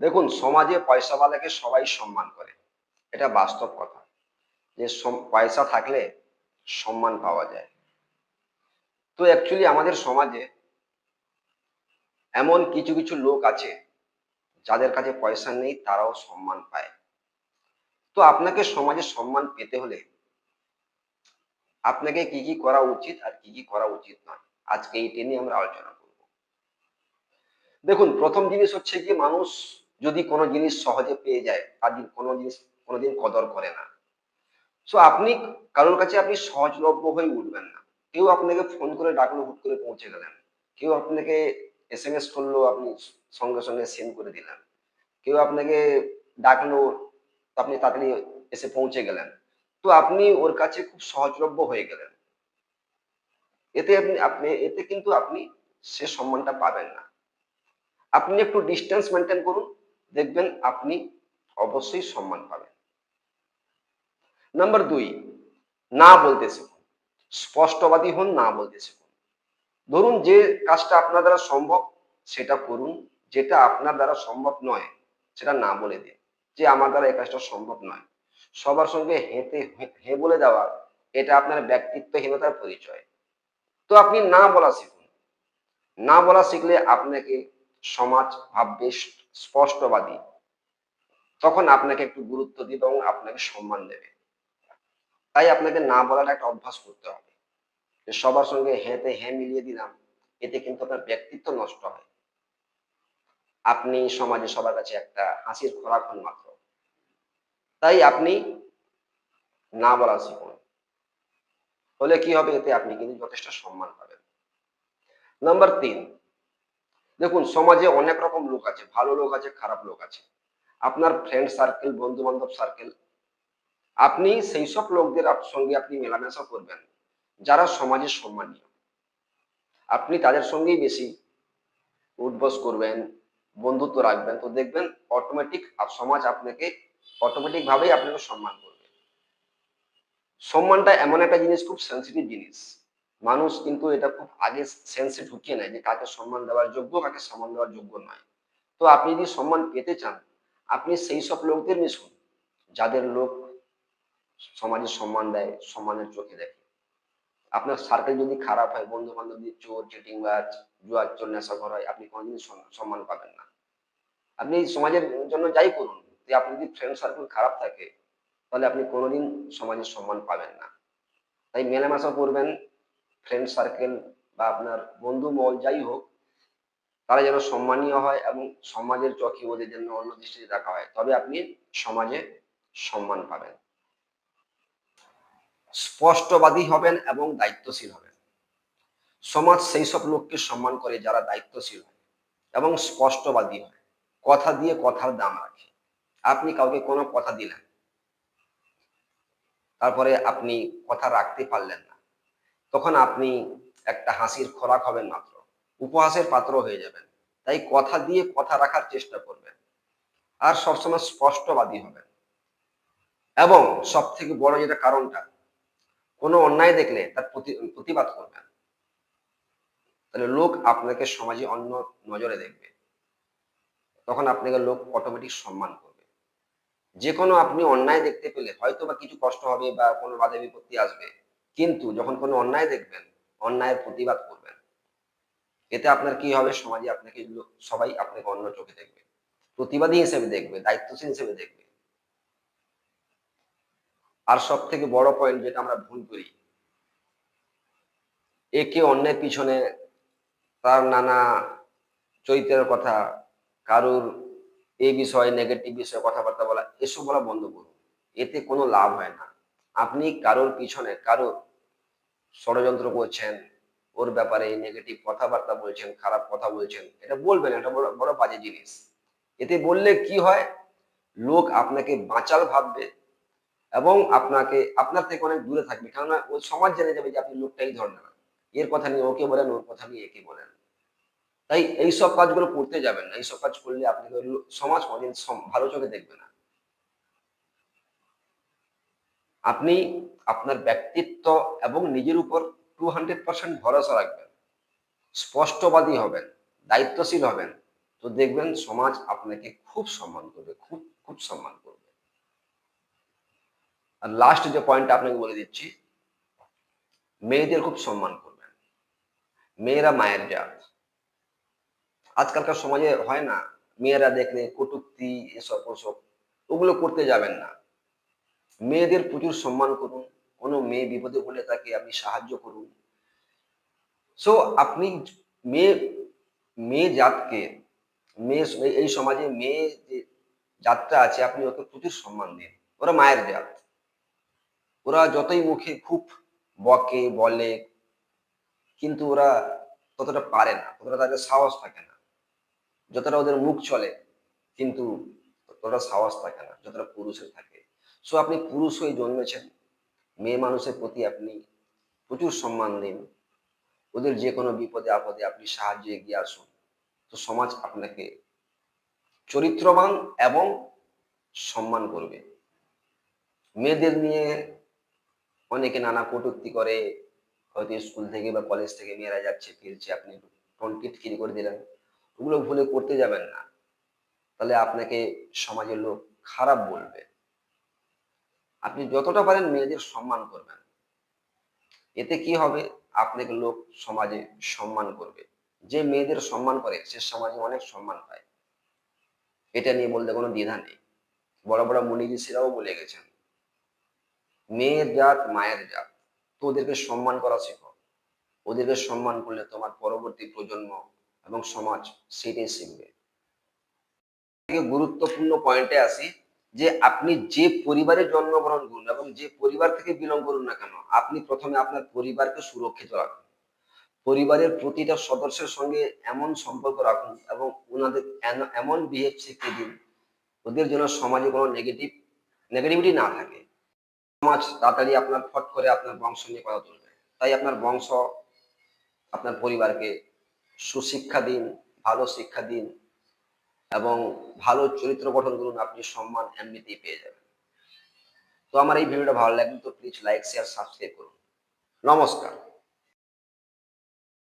দেখুন, সমাজে পয়সাওয়ালাকে সবাই সম্মান করে। এটা বাস্তব কথা। যে পয়সা থাকলে সম্মান পাওয়া যায়। তো অ্যাকচুয়ালি আমাদের সমাজে এমন কিছু কিছু লোক আছে, যাদের কাছে পয়সা নেই, তারাও সম্মান পায়। তো আপনাকে সমাজে সম্মান পেতে হলে আপনাকে কি কি করা উচিত আর কি কি করা উচিত নয়। আজকে এইটা নিয়ে আমরা আলোচনা করব। দেখুন, প্রথম জিনিস হচ্ছে কি, মানুষ যদি কোনো জিনিস সহজে পেয়ে যায়, তার কোনো জিনিস কোনোদিন কদর করে না। সো আপনি কারোর কাছে আপনি সহজলভ্য হয়ে উঠবেন না। কেউ আপনাকে ফোন করে ডাকলো, হুট করে পৌঁছে গেলেন। কেউ আপনাকে এস এম এস করল, আপনি সঙ্গে সঙ্গে সেন্ড করে দিলেন। কেউ আপনাকে ডাকলো, আপনি তাড়াতাড়ি এসে পৌঁছে গেলেন। তো আপনি ওর কাছে খুব সহজলভ্য হয়ে গেলেন। এতে আপনি আপনি, এতে কিন্তু আপনি সে সম্মানটা পাবেন না। আপনি একটু ডিস্টেন্স মেনটেন করুন। দেখবেন আপনি অবশ্যই সম্মান পাবেন। নাম্বার দুই, না বলতে শিখুন। স্পষ্টবাদী হন, না বলতে শিখুন। ধরুন যে কাজটা আপনার দ্বারা সম্ভব, সেটা করুন। যেটা আপনার দ্বারা সম্ভব নয়, সেটা না বলে দিন। যে আমার দ্বারা এই কাজটা সম্ভব নয়। সবার সঙ্গে হেঁটে, হে বলে দেওয়া, এটা আপনার ব্যক্তিত্বহীনতার পরিচয়। তো আপনি না বলা শিখুন। না বলা শিখলে আপনাকে সমাজ ভাববে স্পষ্টবাদী। তখন আপনাকে একটু গুরুত্ব দিবে এবং আপনাকে সম্মান দেবে। তাই আপনাকে না বলার একটা অভ্যাস করতে হবে। যে সবার সঙ্গে হেঁতে হ্যাঁ মিলিয়ে দিলাম, এতে কিন্তু আপনার ব্যক্তিত্ব নষ্ট হয়। আপনি সমাজে সবার কাছে একটা হাসির খোরাক হন মাত্র। তাই আপনি না বলা শিখুন। হলে কি হবে? এতে আপনি কিন্তু যথেষ্ট সম্মান পাবেন। নাম্বার তিন দেখুন, সমাজে অনেক রকম লোক আছে, ভালো লোক আছে, খারাপ লোক আছে। আপনার ফ্রেন্ড সার্কেল বন্ধু বান্ধব সার্কেল আপনি সেই সব লোকদের সঙ্গে আপনি মেলামেশা করবেন, যারা সমাজে সম্মানীয়। আপনি তাদের সঙ্গেই বেশি উঠবস করবেন, বন্ধুত্ব রাখবেন, তো দেখবেন অটোমেটিক সমাজ আপনাকে অটোমেটিক ভাবেই আপনাকে সম্মান করবে। সম্মানটা এমন একটা জিনিস, খুব সেন্সিটিভ জিনিস। মানুষ কিন্তু এটা খুব আগে সেন্সে ঢুকিয়ে নেয় যে কাকে সম্মান দেওয়ার যোগ্য, কাকে সম্মান দেওয়ার যোগ্য নয়। তো আপনি যদি সম্মান পেতে চান, আপনি সেই সব লোকদের মিশুন, যাদের লোক সমাজে সম্মান দেয়, সম্মানের চোখে দেখে। আপনার সার্কেল যদি খারাপ হয় বন্ধু বান্ধব চোর চিটিং বা জুয়ার চোর নেশা ঘর হয়, আপনি কোনোদিন সম- সম্মান পাবেন না। আপনি সমাজের জন্য যাই করুন আপনি যদি ফ্রেন্ড সার্কেল খারাপ থাকে, তাহলে আপনি কোনোদিন সমাজের সম্মান পাবেন না। তাই মেলামেশা করবেন ফ্রেন্ড সার্কেল বা আপনার বন্ধু মহল যাই হোক, তারা যেন সম্মানীয় হয় এবং সমাজের চোখে ওদের জন্য অন্য দৃষ্টিতে দেখা হয়, তবে আপনি সমাজে সম্মান পাবেন। স্পষ্টবাদী হবেন এবং দায়িত্বশীল হবেন। সমাজ সেই সব লোককে সম্মান করে যারা দায়িত্বশীল হয় এবং স্পষ্টবাদী হয়। কথা দিয়ে কথার দাম রাখে। আপনি কাউকে কোনো কথা দিলেন তারপরে আপনি কথা রাখতে পারলেন না। তখন আপনি একটা হাসির খোরাক হবেন মাত্র। উপহাসের পাত্র হয়ে যাবেন। তাই কথা দিয়ে কথা রাখার চেষ্টা করবেন। আর সবসময় স্পষ্টবাদী হবেন। এবং সব থেকে বড় যেটা কারণটা, কোনো অন্যায় দেখলে তার প্রতি- প্রতিবাদ করবেন। তাহলে লোক আপনাকে সমাজে অন্য নজরে দেখবে। তখন আপনাকে লোক অটোমেটিক সম্মান করবে। যে কোনো আপনি অন্যায় দেখতে পেলে হয়তো বা কিছু কষ্ট হবে বা কোনো বাধা বিপত্তি আসবে। কিন্তু যখন কোনো অন্যায় দেখবেন, অন্যায়ের প্রতিবাদ করবেন, এতে আপনার কি হবে? সমাজে আপনাকে সবাই আপনাকে অন্য চোখে দেখবে। প্রতিবাদী হিসেবে দেখবে, দায়িত্বশীল হিসেবে দেখবে। আর সব থেকে বড় পয়েন্ট যেটা আমরা ভুল করি, একে অন্যের পিছনে তার নানা চরিত্রের কথা, কারুর এই বিষয়ে নেগেটিভ বিষয়ে কথাবার্তা বলা, এসব বলা বন্ধ করুন। এতে কোনো লাভ হয় না। আপনি কারোর পিছনে কারোর ষড়যন্ত্র করছেন, ওর ব্যাপারে নেগেটিভ কথাবার্তা বলছেন, খারাপ কথা বলছেন, এটা বলবেন, এটা বড় বড় বাজে জিনিস। এতে বললে কি হয়? লোক আপনাকে বাঁচাল ভাববে এবং আপনাকে, আপনার থেকে অনেক দূরে থাকবে। কেননা ওই সমাজ জেনে যাবে যে আপনি লোকটাই এই ধরনের এর কথা নিয়ে ওকে বলেন, ওর কথা নিয়ে একে বলেন। তাই এই সব কাজগুলো করতে যাবেন না। এইসব কাজ করলে আপনাকে লো- সমাজ কোনদিন ভালো চোখে দেখবে না। আপনি আপনার ব্যক্তিত্ব এবং নিজের উপর টু হান্ড্রেড পার্সেন্ট ভরসা রাখবেন। স্পষ্টবাদী হবেন, দায়িত্বশীল হবেন। তো দেখবেন সমাজ আপনাকে খুব সম্মান করবে, খুব খুব সম্মান করবে। আর লাস্ট যে পয়েন্টটা আপনাকে বলে দিচ্ছি, মেয়েদের খুব সম্মান করবেন। মেয়েরা মায়ের জাত। আজকালকার সমাজে হয় না, মেয়েরা দেখলে কটুক্তি এসব ওসব ওগুলো করতে যাবেন না। মেয়েদের প্রচুর সম্মান করুন, কোনো মেয়ে বিপদে বলে তাকে আপনি সাহায্য করুন। সো আপনি মেয়ে মেয়ে জাতকে, মেয়ে, এই সমাজে মেয়ে যে জাতটা আছে, আপনি ওকে প্রচুর সম্মান দিন। ওরা মায়ের জাত। ওরা যতই মুখে খুব বকে, বলে, কিন্তু ওরা ততটা পারে না, ততটা তাদের সাহস থাকে না। যতটা ওদের মুখ চলে, কিন্তু ততটা সাহস থাকে না, যতটা পুরুষের থাকে। সো আপনি পুরুষ হয়ে জন্মেছেন। মেয়ে মানুষের প্রতি আপনি প্রচুর সম্মান দিন। ওদের যে কোনো বিপদে, আপদে আপনি সাহায্যে এগিয়ে আসুন। তো সমাজ আপনাকে চরিত্রবান এবং সম্মান করবে। মেয়েদের নিয়ে অনেকে নানা কটূক্তি করে। হয়তো স্কুল থেকে বা কলেজ থেকে মেয়েরা যাচ্ছে, ফিরছে, আপনি টনকিট ফিরি করে দিলেন। ওগুলো ভুলে করতে যাবেন না। তাহলে আপনাকে সমাজের লোক খারাপ বলবে। আপনি যতটা পারেন মেয়েদের সম্মান করবেন। এতে কি হবে? আপনাকে লোক সমাজে সম্মান করবে। যে মেয়েদের সম্মান করে, সে সমাজে অনেক সম্মান পায়। এটা নিয়ে বলতে কোনো দ্বিধা নেই। বড় বড় মুনি ঋষিরাও বলে গেছেন, মেয়ের জাত মায়ের জাত। তো ওদেরকে সম্মান করা শেখো। ওদেরকে সম্মান করলে তোমার পরবর্তী প্রজন্ম এবং সমাজ সেটাই শিখবে। গুরুত্বপূর্ণ পয়েন্টে আসি। যে আপনি যে পরিবারে জন্মগ্রহণ করুন এবং যে পরিবার থেকে বিলং করুন না কেন, আপনি প্রথমে আপনার পরিবারকে সুরক্ষিত রাখুন। পরিবারের প্রতিটা সদস্যের সঙ্গে এমন সম্পর্ক রাখুন এবং ওনাদের এমন বিহেভ শিখিয়ে দিন, ওদের জন্য সমাজে কোনো নেগেটিভ নেগেটিভিটি না থাকে। সমাজ তাড়াতাড়ি আপনার ফট করে আপনার বংশ নিয়ে কথা তুলবে। তাই আপনার বংশ, আপনার পরিবারকে সুশিক্ষা দিন, ভালো শিক্ষা দিন এবং ভালো চরিত্র গঠন করুন, আপনি সম্মান এমনিতেই পেয়ে যাবেন। তো আমার এই ভিডিওটা ভালো লাগলে তো প্লিজ লাইক শেয়ার সাবস্ক্রাইব করুন। নমস্কার।